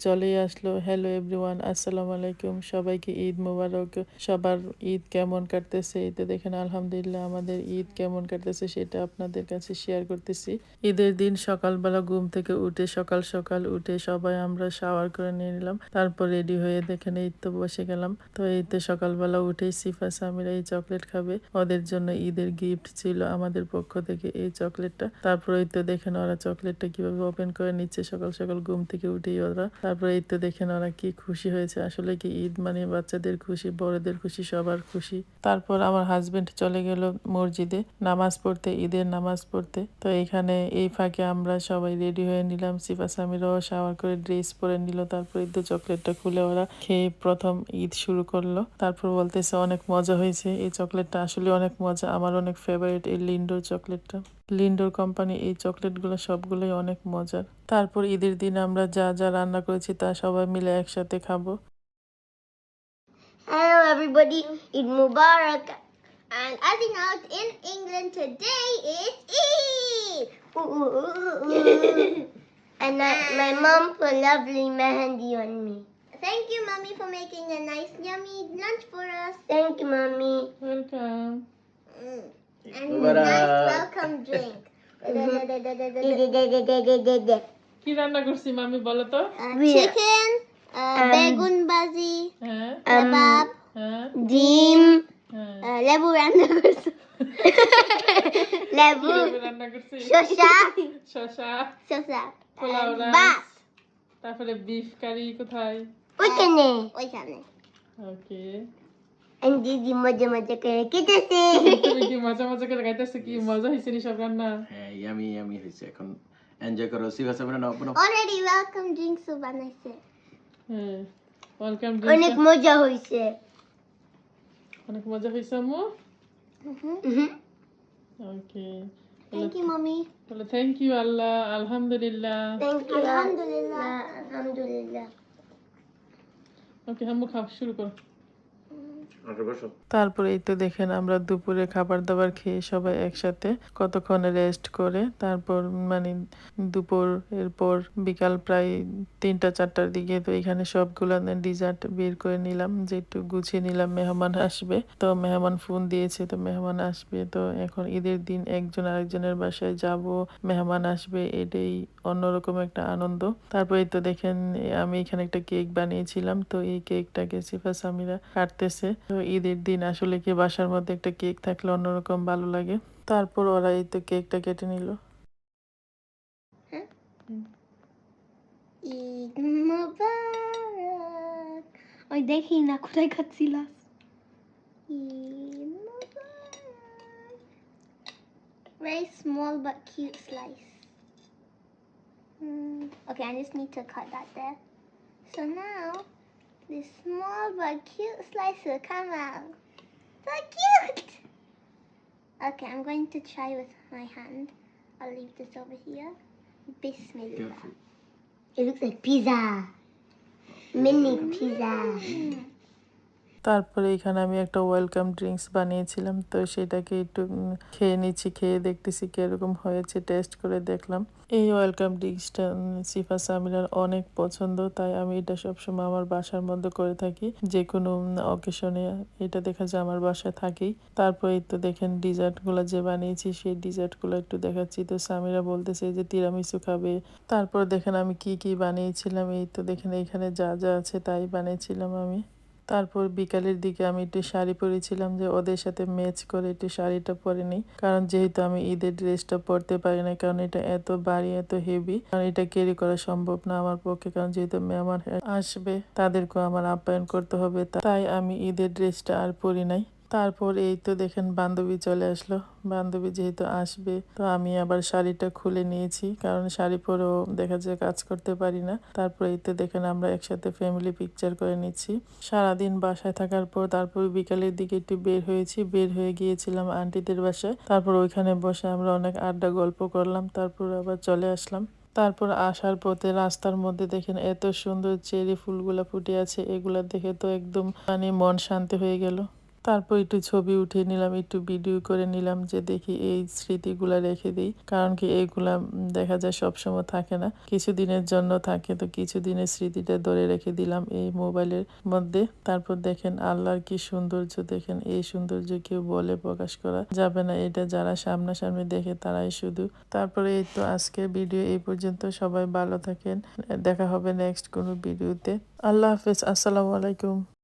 চলেই আসলো hello everyone, আসসালামু আলাইকুম। সবাইকে ঈদ মোবারক। সবার ঈদ কেমন কাটতেছে? এতে দেখেন, আলহামদুলিল্লাহ আমাদের ঈদ কেমন কাটতেছে সেটা আপনাদের কাছে শেয়ার করতেছি। ঈদের দিন সকালবেলা ঘুম থেকে উঠে, সকাল সকাল উঠে সবাই আমরা শাওয়ার করে নিয়ে নিলাম। তারপর রেডি হয়ে দেখেন ঈদ তো বসে গেলাম। তো এই তো সকালবেলা উঠেই সিফা সামিরা এই চকলেট খাবে। ওদের জন্য ঈদের গিফট ছিল আমাদের পক্ষ থেকে এই চকলেটটা তারপর এই তো দেখেন ওরা চকলেটটা কীভাবে ওপেন করে নিচ্ছে। সকাল সকাল ঘুম থেকে উঠেই ওরা। তারপর এই তো দেখেন ওরা কি খুশি হয়েছে। আসলে কি ঈদ মানে বাচ্চাদের খুশি, বড়দের খুশি, সবার খুশি। তারপর আমার হাজবেন্ড চলে গেল মসজিদে, নামাজ পড়তে, ঈদের নামাজ পড়তে। তো এখানে এই ফাঁকে আমরা সবাই রেডি হয়ে নিলাম। সিফা সামিরাও শাওয়ার করে ড্রেস পরে নিল। তারপর তো চকলেটটা খুলে ওরা খেয়ে প্রথম ঈদ শুরু করল। তারপর বলতেছে, অনেক মজা হয়েছে। এই চকলেটটা আসলে অনেক মজা। আমার অনেক ফেভারিট এই লিন্ডোর চকলেটটা। লিন্ডোর কোম্পানি এই চকলেটগুলো সবগুলোই অনেক মজার। তারপর ঈদের দিন আমরা যা যা রান্না করেছি তা সবাই মিলে একসাথে খাবো Hello, everybody. Eid Mubarak. And as you know, in England today is Eid. Ooh, ooh, ooh, ooh. and I, my mom put lovely mehendi on me. Thank you, mommy, for making a nice, yummy lunch for us. Thank you, mommy. Welcome Mm. And nice welcome drink. uh, কি রান্না করছি মামি বলো তো chicken, begun bazi, হ্যাঁ kebab, হ্যাঁ ডিম হ্যাঁ। লেবু রান্না করছ। লেবু রান্না করছি? শসা শশা শসা পোলাও বাস। তারপরে বিফ কারি কোথায়? ওইখানে। ওইখানে। ওকে। দিদি মজা মজা করে কেটেছে তুমি কি মজা মজা করে গাইতেছো কি মজা হয়েছে নি সব রান্না? হ্যাঁ ইয়ামি ইয়ামি হয়েছে এখন। এনজয় করো সিভা সামনে নাও নাও। অলরেডি ওয়েলকাম ড্রিঙ্কস বানাইছে। ওয়েলকাম অনেক মজা হয়েছে। অনেক মজা হইছে আম্মু. ওকে। থ্যাংক ইউ মামি তাহলে থ্যাংক ইউ আল্লাহ। আলহামদুলিল্লাহ। থ্যাংক ইউ আলহামদুলিল্লাহ। আলহামদুলিল্লাহ। ওকে আম্মু খাওয়া শুরু করো। বসো। তারপরে এই তো দেখেন আমরা দুপুরে খাবার দাবার খেয়ে সবাই একসাথে কতক্ষণ রেস্ট করে, তারপর মানে দুপুর, এরপর বিকাল প্রায় তিনটা, চারটার দিকে তো এখানে সবগুলো ডিজার্ট বের করে নিলাম, যে একটু গুছিয়ে নিলাম, মেহমান আসবে। তো মেহমান ফোন দিয়েছে, তো মেহমান আসবে, তো এখন ঈদের দিন একজন আরেকজনের বাসায় যাব, মেহমান আসবে, এটাই অন্যরকম একটা আনন্দ। তারপর তো দেখেন, আমি এখানে একটা কেক বানিয়েছিলাম, তো এই কেকটাকে সিফা সামিরা কাটতেছে। তো ঈদের দিন আসলে কি বাসার মধ্যে একটা কেক থাকলে অন্যরকম ভালো লাগে? তারপর ওরা এই তো কেকটা কেটে নিল। ওই দেখি না কোথায় খাচ্ছিলাস? very small but cute slice Hmm, okay I just need to cut that there so now this small but cute slice will come out so cute. Okay I'm going to try with my hand. I'll leave this over here. Bismillah It. Looks like pizza. Mini pizza. তারপরে এখানে আমি একটা welcome drinks বানিয়েছিলাম, তো সেটাকে একটু খেয়ে নিচ্ছি, খেয়ে দেখতেছি কীরকম হয়েছে টেস্ট করে দেখলাম। এই ওয়েলকাম ড্রিঙ্কসটা সিফা সামিরার অনেক পছন্দ, তাই আমি এটা সবসময় আমার বাসার মধ্যে করে থাকি। যে কোনো অকেশনে এটা দেখা যায় আমার বাসায় থাকেই। তারপরে তো দেখেন ডিজার্টগুলো যে বানিয়েছি, সেই ডিজার্টগুলো একটু দেখাচ্ছি। তো সামিরা বলতেছে যে, তিরামিসু খাবে। তারপর দেখেন আমি কি কি বানিয়েছিলাম, এই তো দেখেন এখানে যা যা আছে তাই বানিয়েছিলাম আমি। তারপর বিকালের দিকে আমি একটি শাড়ি পরেছিলাম যে ওদের সাথে ম্যাচ করে একটি শাড়িটা পরে নিই কারণ যেহেতু আমি ঈদের ড্রেসটা পরতে পারি না, কারণ এটা এত বাড়ি এত হেভি কারণ এটা ক্যারি করা সম্ভব না আমার পক্ষে, কারণ যেহেতু মেহমান আসবে, তাদেরকেও আমার আপ্যায়ন করতে হবে, তাই আমি ঈদের ড্রেসটা আর পরি নাই। তারপর এই তো দেখেন বান্ধবী চলে আসলো। বান্ধবী যেহেতু আসবে, তো আমি আবার শাড়িটা খুলে নিয়েছি, কারণ শাড়ি পরেও দেখা যায় কাজ করতে পারি না। তারপর এই তো দেখেন আমরা একসাথে ফ্যামিলি পিকচার করে নিচ্ছি। সারাদিন বাসায় থাকার পর তারপর বিকালের দিকে একটু বের হয়েছি। বের হয়ে গিয়েছিলাম আন্টিদের বাসায়। তারপর ওইখানে বসে আমরা অনেক আড্ডা গল্প করলাম, তারপর আবার চলে আসলাম। তারপর আসার পথে রাস্তার মধ্যে দেখেন এত সুন্দর চেরি ফুলগুলা ফুটে আছে, এগুলা দেখে তো একদম মানে মন শান্তি হয়ে গেল। তারপর একটু ছবি উঠিয়ে নিলাম, একটু ভিডিও করে নিলাম যে দেখি এই স্মৃতিগুলা রেখে দিই। কারণ কি এইগুলা দেখা যায় সবসময় থাকে না। কিছু দিনের জন্য থাকে, তো কিছু দিনের স্মৃতিটা ধরে রেখে দিলাম এই মোবাইলের মধ্যে। তারপর দেখেন আল্লাহর কি সৌন্দর্য, দেখেন এই সৌন্দর্য কেউ বলে প্রকাশ করা যাবে না। এটা যারা সামনাসামনি দেখে তারাই শুধু। তারপরে এই তো আজকের ভিডিও এই পর্যন্ত। সবাই ভালো থাকেন। দেখা হবে নেক্সট কোনো ভিডিওতে আল্লাহ হাফেজ। আসসালামু আলাইকুম।